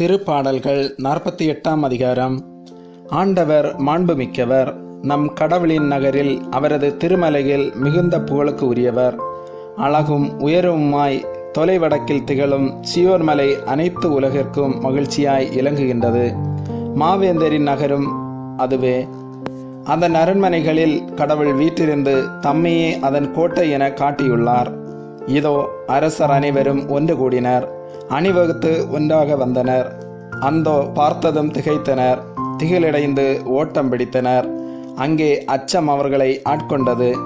திருப்பாடல்கள் நாற்பத்தி எட்டாம் அதிகாரம். ஆண்டவர் மாண்புமிக்கவர் நம் கடவுளின் நகரில் அவரது திருமலையில் மிகுந்த புகழுக்கு உரியவர். அழகும் உயரவுமாய் தொலைவடக்கில் திகழும் சியோர் மலை அனைத்து உலகிற்கும் மகிழ்ச்சியாய் இலங்குகின்றது. மாவேந்தரின் நகரும் அதுவே. அதன் அரண்மனைகளில் கடவுள் வீற்றிருந்து தம்மையே அதன் கோட்டை என காட்டியுள்ளார். இதோ அரசர் அனைவரும் ஒன்று கூடினர். அணிவகுத்து ஒன்றாக வந்தனர். அந்தோ பார்த்ததும் திகைத்தனர். திகிலடைந்து ஓட்டம் பிடித்தனர். அங்கே அச்சம் அவர்களை ஆட்கொண்டது.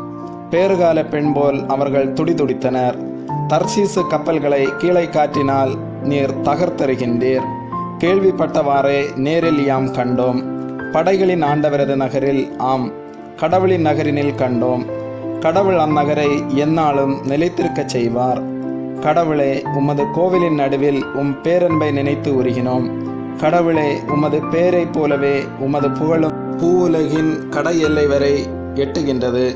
பேறுகால பெண் போல் அவர்கள் துடிதுடித்தனர். தர்சீசு கப்பல்களை கீழே காற்றினால் நீர் தகர்த்தருகின்றீர். கேள்விப்பட்டவாறே நேரில் யாம் கண்டோம். படைகளின் ஆண்டவரது நகரில் ஆம். கடவுளின் நகரினில் கண்டோம். கடவுள் அந்நகரை எந்நாளும் நிலைத்திருக்கச் செய்வார். கடவுளே உமது கோவிலின் நடுவில் உம் பேரன்பை நினைத்து உருகினோம். கடவுளே உமது பேரைப் போலவே உமது புகழும் பூவுலகின் கடை எல்லை வரை எட்டுகின்றது.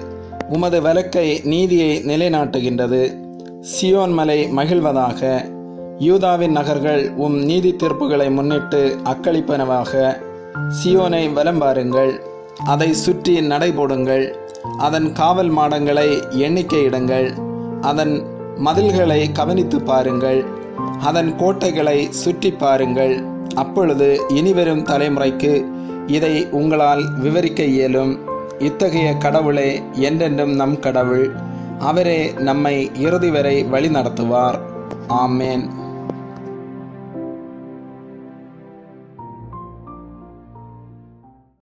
உமது வழக்கை நீதியை நிலைநாட்டுகின்றது. சியோன் மலை மகிழ்வதாக. யூதாவின் நகர்கள் உம் நீதி தீர்ப்புகளை முன்னிட்டு அக்களிப்பனவாக. சியோனை வலம் பாருங்கள் அதை சுற்றி நடைபோடுங்கள். அதன் காவல் மாடங்களை எண்ணிக்கையிடுங்கள் அதன் மதில்களை கவனித்து பாருங்கள். அதன் கோட்டைகளை சுற்றி பாருங்கள். அப்பொழுது இனிவரும் தலைமுறைக்கு இதை உங்களால் விவரிக்க இயலும். இத்தகைய கடவுளே என்றென்றும் நம் கடவுள் அவரே நம்மை இறுதி வரை வழி நடத்துவார் ஆமேன்.